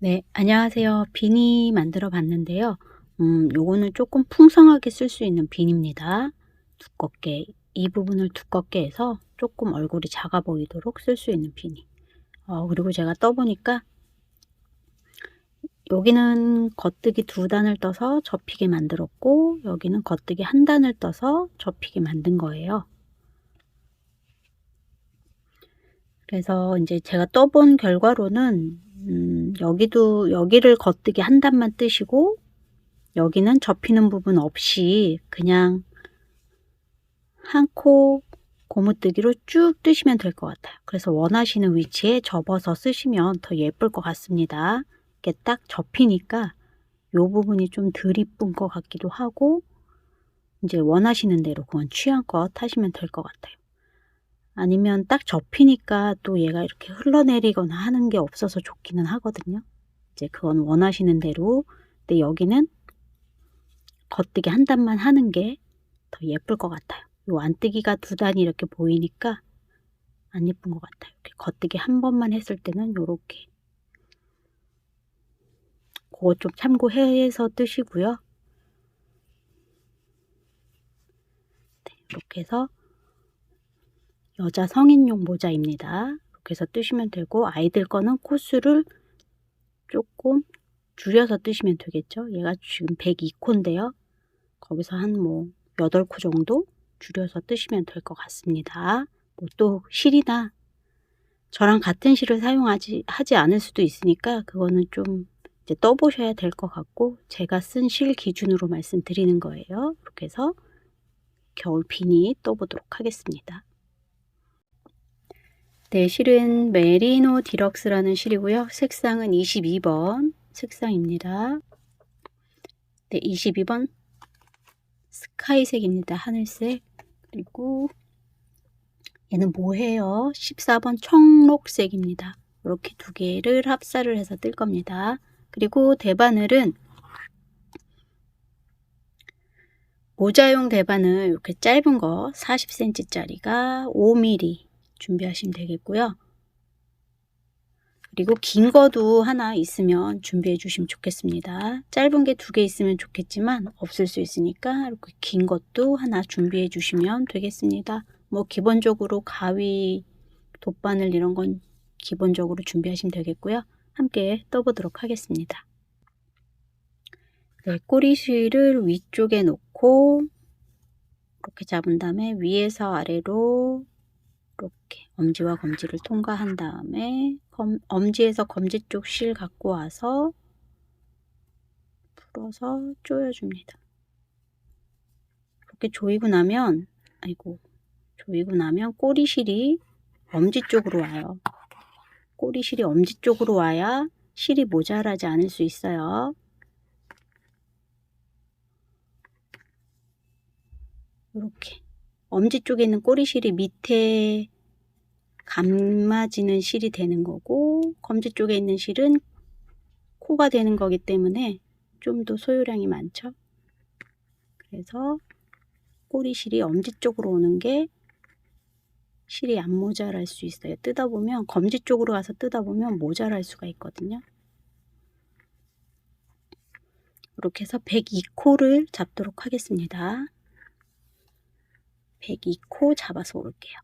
네, 안녕하세요. 비니 만들어 봤는데요. 음, 요거는 조금 풍성하게 쓸 수 있는 비니입니다. 두껍게, 이 부분을 두껍게 해서 조금 얼굴이 작아 보이도록 쓸 수 있는 비니. 어, 그리고 제가 떠보니까 여기는 겉뜨기 두 단을 떠서 접히게 만들었고 여기는 겉뜨기 한 단을 떠서 접히게 만든 거예요. 그래서 이제 제가 떠본 결과로는 음, 여기도 여기를 겉뜨기 한 단만 뜨시고 여기는 접히는 부분 없이 그냥 한 코 고무뜨기로 쭉 뜨시면 될 것 같아요. 그래서 원하시는 위치에 접어서 쓰시면 더 예쁠 것 같습니다. 이게 딱 접히니까 이 부분이 좀 덜 이쁜 것 같기도 하고 이제 원하시는 대로 그건 취향껏 하시면 될 것 같아요. 아니면 딱 접히니까 또 얘가 이렇게 흘러내리거나 하는 게 없어서 좋기는 하거든요. 이제 그건 원하시는 대로. 근데 여기는 겉뜨기 한 단만 하는 게 더 예쁠 것 같아요. 요 안뜨기가 두 단이 이렇게 보이니까 안 예쁜 것 같아요. 이렇게 겉뜨기 한 번만 했을 때는 요렇게 그거 좀 참고해서 뜨시고요. 네, 이렇게 해서 여자 성인용 모자입니다. 이렇게 해서 뜨시면 되고 아이들 거는 코수를 조금 줄여서 뜨시면 되겠죠. 얘가 지금 102코인데요. 거기서 한 뭐 8코 정도 줄여서 뜨시면 될 것 같습니다. 뭐 또 실이나 저랑 같은 실을 사용하지 하지 않을 수도 있으니까 그거는 좀 이제 떠보셔야 될 것 같고 제가 쓴 실 기준으로 말씀드리는 거예요. 이렇게 해서 겨울 비니 떠보도록 하겠습니다. 네, 실은 메리노 디럭스라는 실이고요. 색상은 22번 색상입니다. 네, 22번 스카이색입니다. 하늘색. 그리고 얘는 뭐해요? 14번 청록색입니다. 이렇게 두 개를 합사를 해서 뜰 겁니다. 그리고 대바늘은 모자용 대바늘 이렇게 짧은 거 40cm짜리가 5mm 준비하시면 되겠고요. 그리고 긴 거도 하나 있으면 준비해 주시면 좋겠습니다. 짧은 게 두 개 있으면 좋겠지만 없을 수 있으니까 이렇게 긴 것도 하나 준비해 주시면 되겠습니다. 뭐 기본적으로 가위, 돗바늘 이런 건 기본적으로 준비하시면 되겠고요. 함께 떠보도록 하겠습니다. 네, 꼬리실을 위쪽에 놓고 이렇게 잡은 다음에 위에서 아래로 이렇게 엄지와 검지를 통과한 다음에 검, 엄지에서 검지 쪽 실 갖고 와서 풀어서 조여줍니다. 이렇게 조이고 나면 아이고 조이고 나면 꼬리실이 엄지 쪽으로 와요. 꼬리실이 엄지 쪽으로 와야 실이 모자라지 않을 수 있어요. 이렇게 엄지 쪽에 있는 꼬리실이 밑에 감아지는 실이 되는 거고 검지 쪽에 있는 실은 코가 되는 거기 때문에 좀 더 소요량이 많죠. 그래서 꼬리실이 엄지 쪽으로 오는 게 실이 안 모자랄 수 있어요. 뜯어보면 검지 쪽으로 가서 뜯어보면 모자랄 수가 있거든요. 이렇게 해서 102코를 잡도록 하겠습니다. 102코 잡아서 올게요.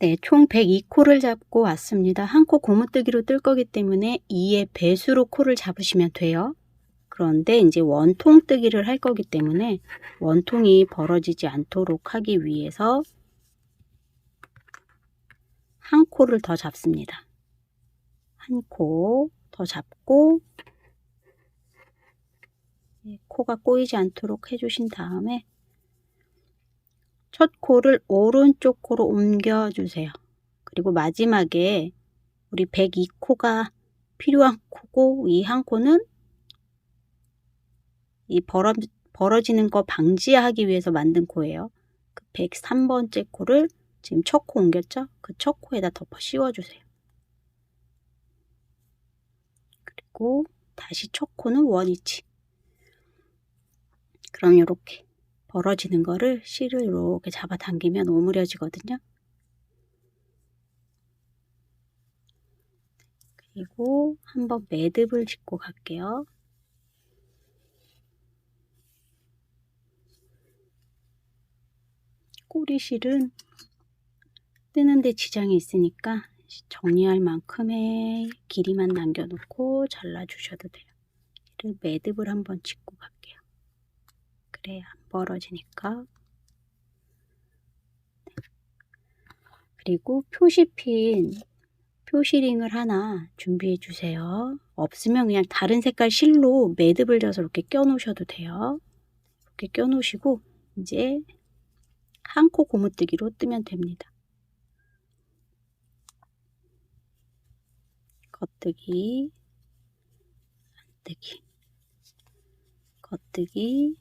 네, 총 102코를 잡고 왔습니다. 한 코 고무뜨기로 뜰 거기 때문에 2의 배수로 코를 잡으시면 돼요. 그런데 이제 원통 뜨기를 할 거기 때문에 원통이 벌어지지 않도록 하기 위해서 한 코를 더 잡습니다. 한 코 더 잡고 코가 꼬이지 않도록 해주신 다음에 첫 코를 오른쪽 코로 옮겨주세요. 그리고 마지막에 우리 102코가 필요한 코고 이 한 코는 이 벌어, 벌어지는 거 방지하기 위해서 만든 코예요. 그 103번째 코를 지금 첫 코 옮겼죠? 그 첫 코에다 덮어 씌워주세요. 그리고 다시 첫 코는 원위치. 그럼 이렇게 벌어지는 거를 실을 이렇게 잡아당기면 오므려지거든요. 그리고 한번 매듭을 짚고 갈게요. 꼬리실은 뜨는데 지장이 있으니까 정리할 만큼의 길이만 남겨놓고 잘라주셔도 돼요. 매듭을 한번 짚고 갈게요. 그래야 안 벌어지니까. 그리고 표시핀, 표시링을 하나 준비해 주세요. 없으면 그냥 다른 색깔 실로 매듭을 져서 이렇게 껴 놓으셔도 돼요. 이렇게 껴 놓으시고 이제 한 코 고무뜨기로 뜨면 됩니다. 겉뜨기, 안뜨기, 겉뜨기,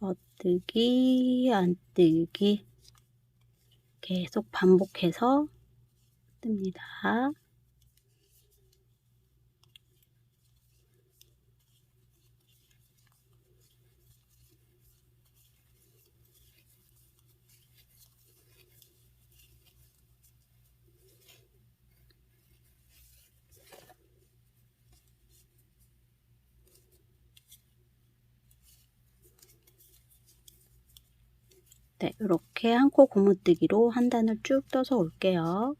겉뜨기, 안뜨기 계속 반복해서 뜹니다. 네, 이렇게 한 코 고무뜨기로 한 단을 쭉 떠서 올게요.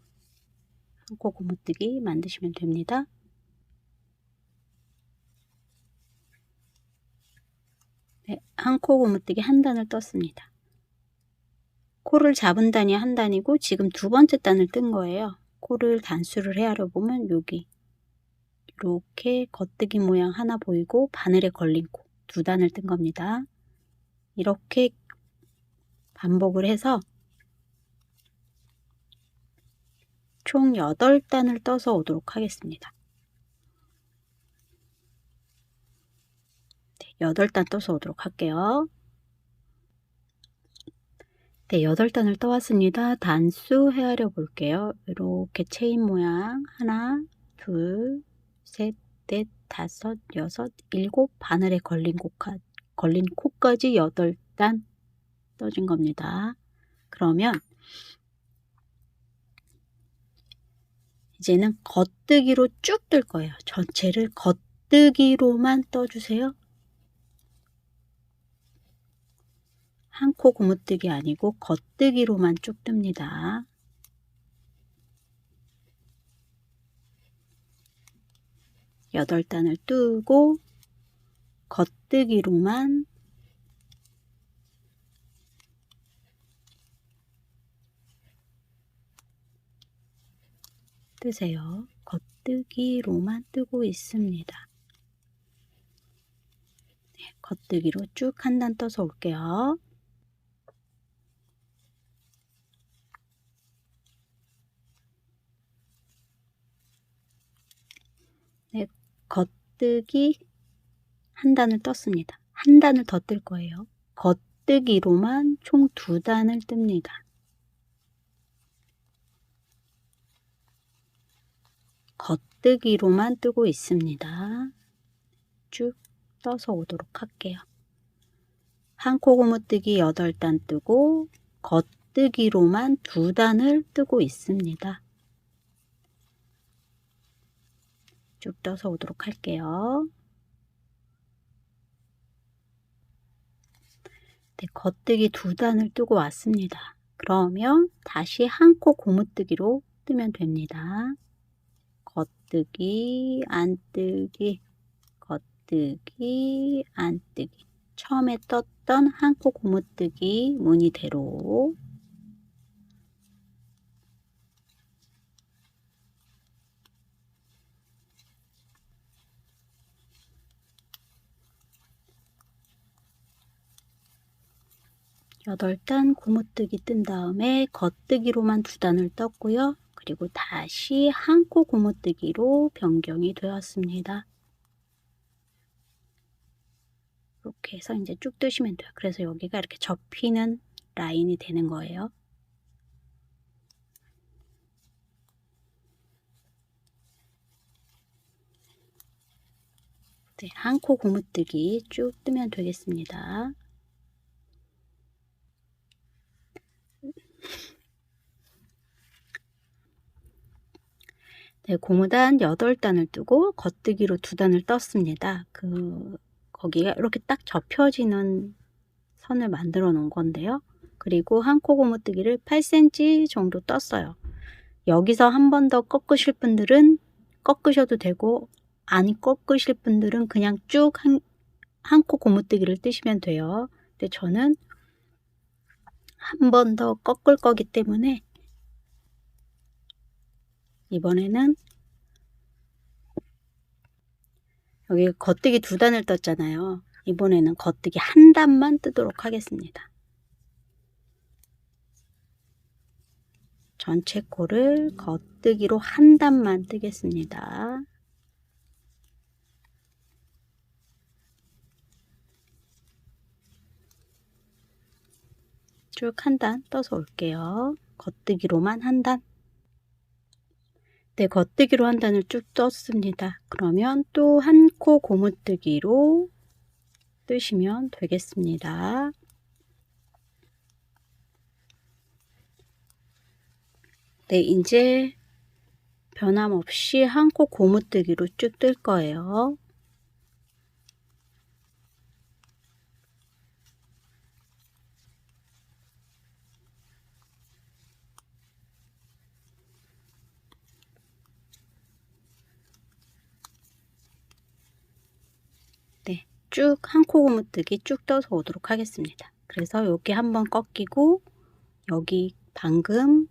한 코 고무뜨기 만드시면 됩니다. 네, 한 코 고무뜨기 한 단을 떴습니다. 코를 잡은 단이 한 단이고 지금 두 번째 단을 뜬 거예요. 코를 단수를 헤아려 보면 여기 이렇게 겉뜨기 모양 하나 보이고 바늘에 걸린 코 두 단을 뜬 겁니다. 이렇게 반복을 해서 총 8단을 떠서 오도록 하겠습니다. 네, 8단 떠서 오도록 할게요. 네, 8단을 떠왔습니다. 단수 헤아려 볼게요. 이렇게 체인 모양 하나, 둘, 셋, 넷, 다섯, 여섯, 일곱 바늘에 걸린 코까, 걸린 코까지 8단 떠준 겁니다. 그러면 이제는 겉뜨기로 쭉 뜰 거예요. 전체를 겉뜨기로만 떠주세요. 한 코 고무뜨기 아니고 겉뜨기로만 쭉 뜹니다. 여덟 단을 뜨고 겉뜨기로만 뜨세요. 겉뜨기로만 뜨고 있습니다. 네, 겉뜨기로 쭉 한 단 떠서 올게요. 네, 겉뜨기 한 단을 떴습니다. 한 단을 더 뜰 거예요. 겉뜨기로만 총 두 단을 뜹니다. 겉뜨기로만 뜨고 있습니다. 쭉 떠서 오도록 할게요. 한코 고무뜨기 8단 뜨고 겉뜨기로만 두 단을 뜨고 있습니다. 쭉 떠서 오도록 할게요. 네, 겉뜨기 두 단을 뜨고 왔습니다. 그러면 다시 한 코 고무뜨기로 뜨면 됩니다. 겉뜨기, 안뜨기, 겉뜨기, 안뜨기. 처음에 떴던 한 코 고무뜨기 무늬대로 여덟 단 고무뜨기 뜬 다음에 겉뜨기로만 두 단을 떴고요. 그리고 다시 한코 고무뜨기로 변경이 되었습니다. 이렇게 해서 이제 쭉 뜨시면 돼요. 그래서 여기가 이렇게 접히는 라인이 되는 거예요. 네, 한 코 고무뜨기 쭉 뜨면 되겠습니다. 네, 고무단 8단을 뜨고 겉뜨기로 2단을 떴습니다. 그 거기가 이렇게 딱 접혀지는 선을 만들어 놓은 건데요. 그리고 한 코 고무뜨기를 8cm 정도 떴어요. 여기서 한 번 더 꺾으실 분들은 꺾으셔도 되고 안 꺾으실 분들은 그냥 쭉 한 한 코 고무뜨기를 뜨시면 돼요. 근데 저는 한 번 더 꺾을 거기 때문에 이번에는 여기 겉뜨기 두 단을 떴잖아요. 이번에는 겉뜨기 한 단만 뜨도록 하겠습니다. 전체 코를 겉뜨기로 한 단만 뜨겠습니다. 쭉 한 단 떠서 올게요. 겉뜨기로만 한 단. 네, 겉뜨기로 한 단을 쭉 떴습니다. 그러면 또 한 코 고무뜨기로 뜨시면 되겠습니다. 네, 이제 변함없이 한 코 고무뜨기로 쭉 뜰 거예요. 네, 쭉 한 코 고무뜨기 쭉 떠서 오도록 하겠습니다. 그래서 여기 한번 꺾이고 여기 방금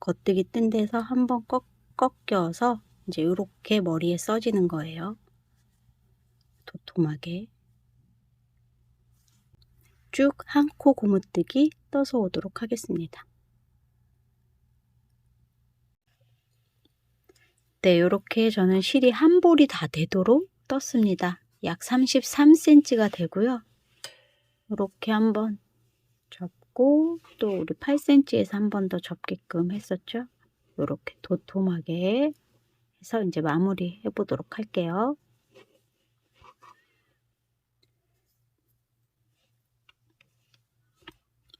겉뜨기 뜬 데서 한번 꺾, 꺾여서 이제 이렇게 머리에 써지는 거예요. 도톰하게 쭉 한 코 고무뜨기 떠서 오도록 하겠습니다. 네, 이렇게 저는 실이 한 볼이 다 되도록 떴습니다. 약 33cm가 되고요. 이렇게 한번 접고 또 우리 8cm에서 한 번 더 접게끔 했었죠. 이렇게 도톰하게 해서 이제 마무리 해보도록 할게요.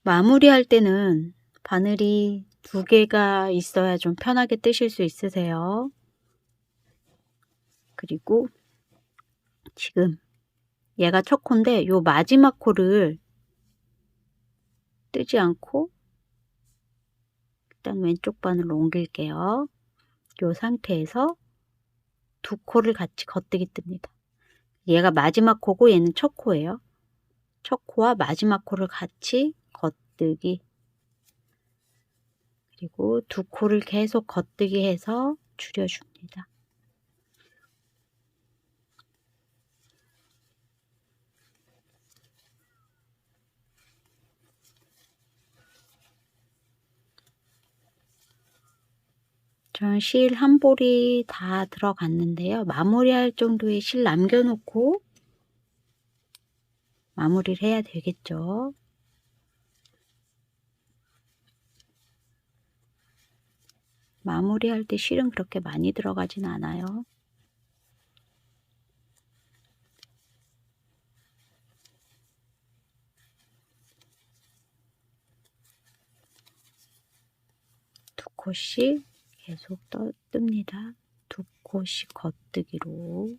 마무리할 때는 바늘이 두 개가 있어야 좀 편하게 뜨실 수 있으세요. 그리고 지금 얘가 첫 코인데 요 마지막 코를 뜨지 않고 일단 왼쪽 바늘로 옮길게요. 요 상태에서 두 코를 같이 겉뜨기 뜹니다. 얘가 마지막 코고 얘는 첫 코예요. 첫 코와 마지막 코를 같이 겉뜨기 그리고 두 코를 계속 겉뜨기 해서 줄여줍니다. 전 실 한 볼이 다 들어갔는데요. 마무리할 정도의 실 남겨놓고 마무리를 해야 되겠죠. 마무리할 때 실은 그렇게 많이 들어가진 않아요. 두 코씩 계속 떠, 뜹니다. 두 코씩 겉뜨기로.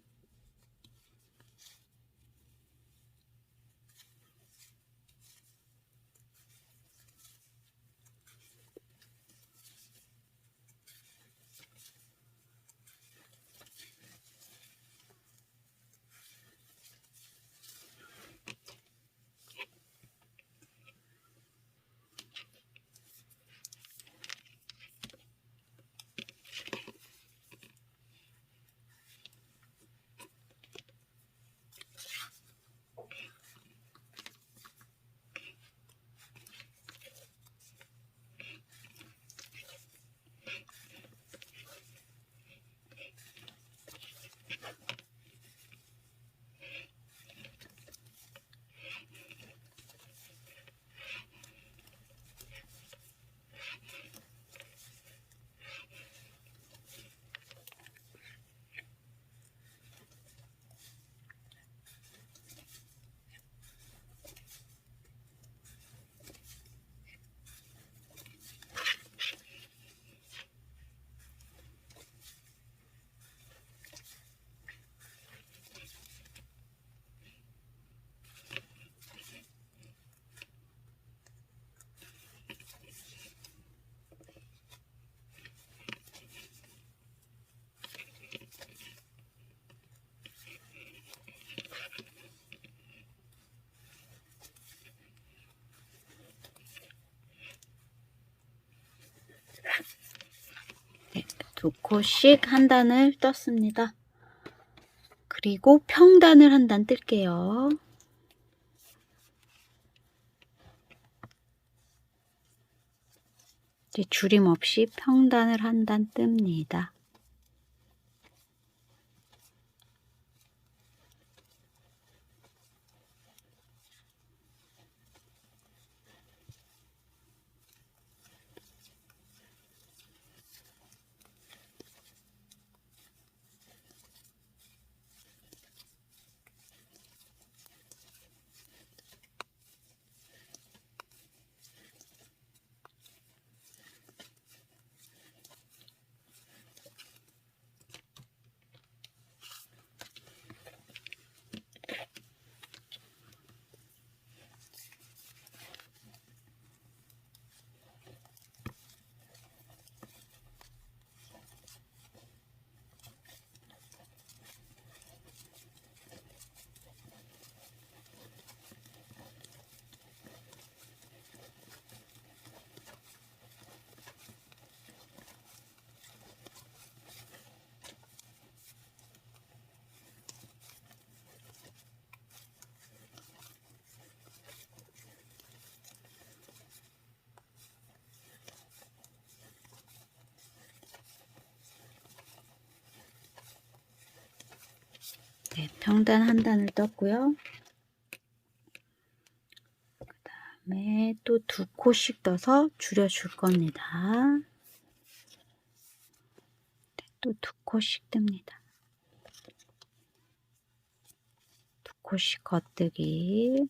두 코씩 한 단을 떴습니다. 그리고 평단을 한 단 뜰게요. 이제 줄임 없이 평단을 한 단 뜹니다. 네, 평단 한 단을 떴고요. 그 다음에 또 두 코씩 떠서 줄여줄 겁니다. 네, 또두 코씩 뜹니다. 두 코씩 겉뜨기.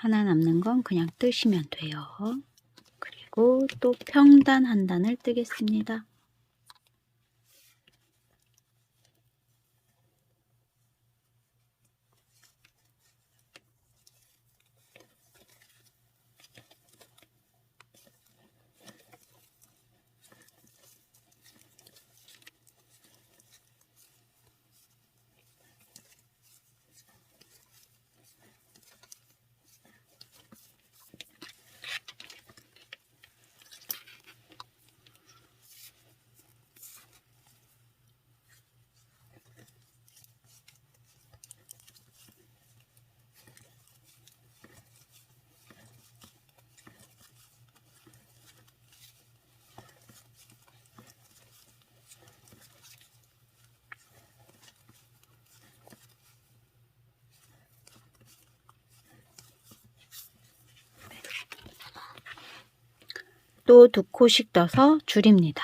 하나 남는 건 그냥 뜨시면 돼요. 그리고 또 평단 한 단을 뜨겠습니다. 또 두 코씩 떠서 줄입니다.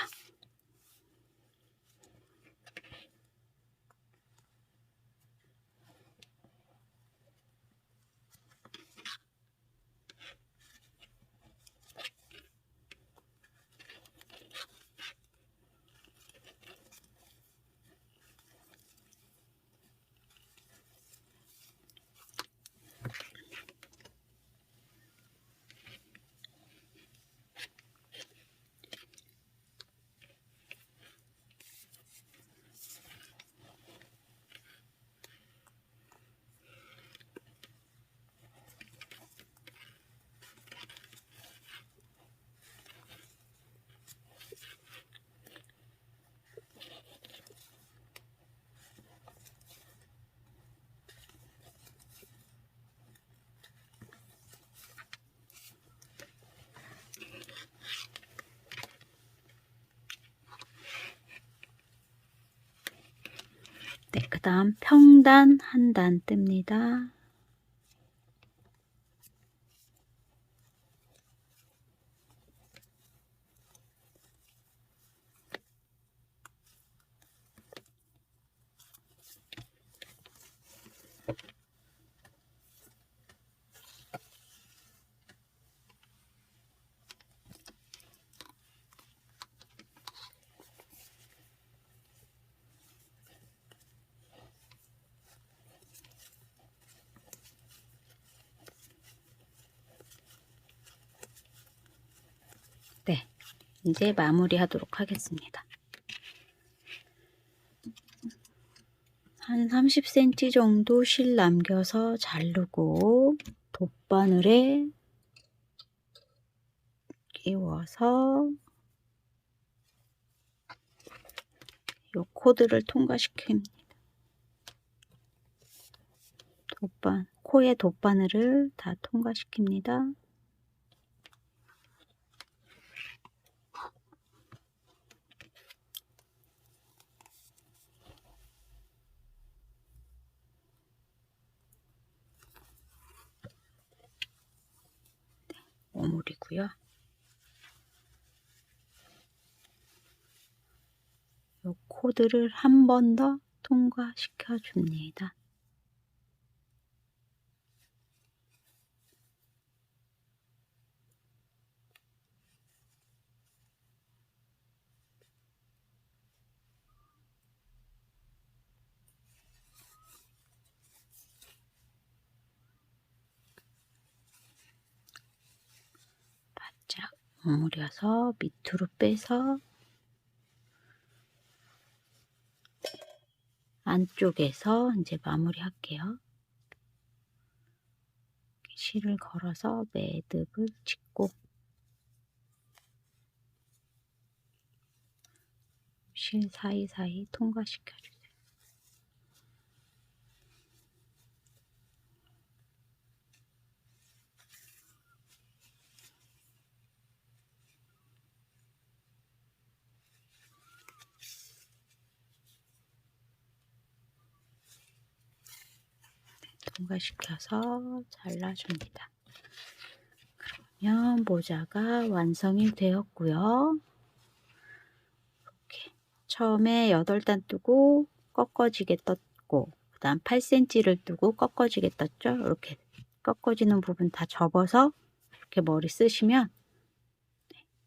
네, 그 다음 평단 한 단 뜹니다. 네, 이제 마무리 하도록 하겠습니다. 한 30cm 정도 실 남겨서 자르고 돗바늘에 끼워서 요 코드를 통과시킵니다. 돗바, 코의 돗바늘을 다 통과시킵니다. 오물이고요. 요 코드를 한 번 더 통과시켜 줍니다. 바짝 오므려서 밑으로 빼서 안쪽에서 이제 마무리 할게요. 실을 걸어서 매듭을 짓고 실 사이사이 통과시켜 주세요. 통과시켜서 잘라줍니다. 그러면 모자가 완성이 되었고요. 이렇게 처음에 8단 뜨고 꺾어지게 떴고 그 다음 8cm를 뜨고 꺾어지게 떴죠. 이렇게 꺾어지는 부분 다 접어서 이렇게 머리 쓰시면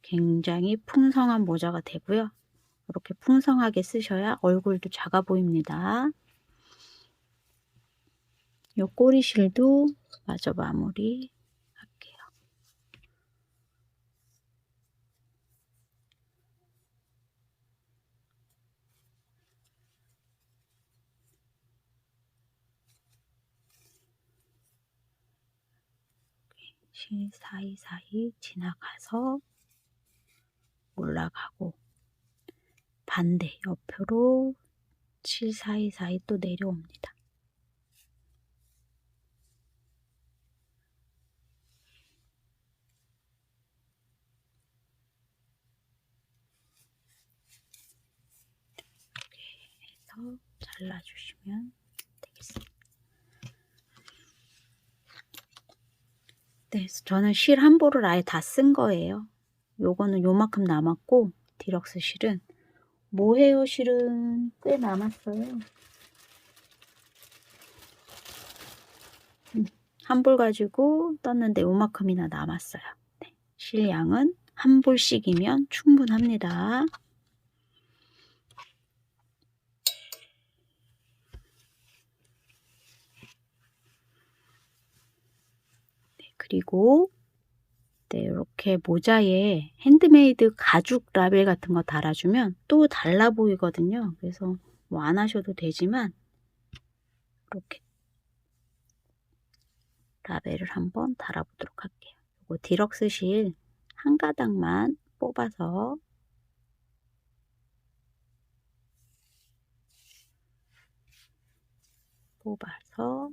굉장히 풍성한 모자가 되고요. 이렇게 풍성하게 쓰셔야 얼굴도 작아 보입니다. 요 꼬리실도 마저 마무리 할게요. 실 사이사이 지나가서 올라가고 반대 옆으로 실 사이사이 또 내려옵니다. 해서 잘라주시면 되겠습니다. 네, 저는 실 한 볼을 아예 다 쓴 거예요. 요거는 요만큼 남았고 디럭스 실은 모헤어 실은 꽤 남았어요. 한 볼 가지고 떴는데 요만큼이나 남았어요. 네, 실 양은 한 볼씩이면 충분합니다. 그리고 네, 이렇게 모자에 핸드메이드 가죽 라벨 같은 거 달아주면 또 달라 보이거든요. 그래서 뭐 안 하셔도 되지만 이렇게 라벨을 한번 달아보도록 할게요. 이거 디럭스 실 한 가닥만 뽑아서 뽑아서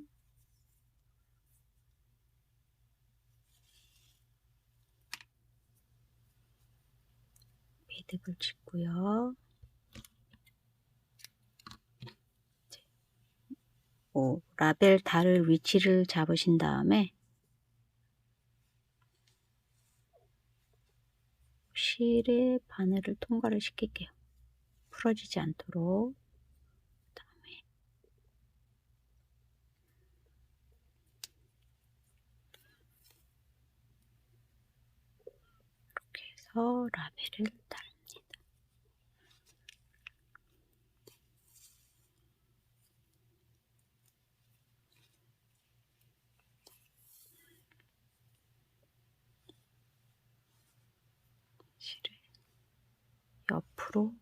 매듭을 짓고요. 뭐 라벨 달을 위치를 잡으신 다음에 실에 바늘을 통과를 시킬게요. 풀어지지 않도록. 이렇게 해서 라벨을 달습니다. 실을 옆으로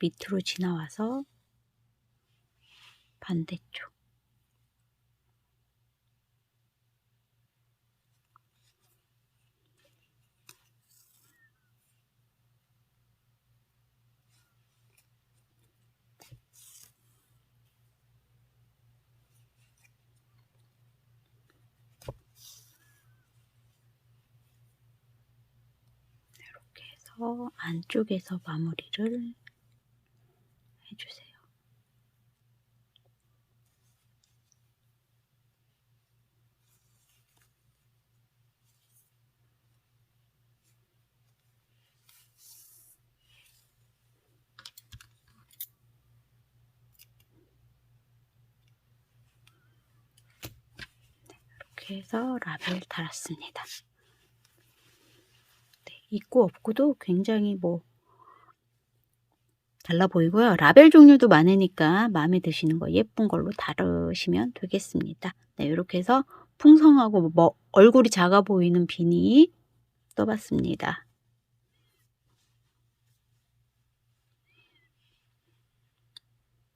밑으로 지나와서 반대쪽 이렇게 해서 안쪽에서 마무리를 해주세요. 이렇게 해서 라벨 달았습니다. 네, 있고 없고도 굉장히 뭐 달라 보이고요. 라벨 종류도 많으니까 마음에 드시는 거 예쁜 걸로 다르시면 되겠습니다. 네, 이렇게 해서 풍성하고 뭐 얼굴이 작아 보이는 비니 떠봤습니다.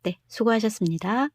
네, 수고하셨습니다.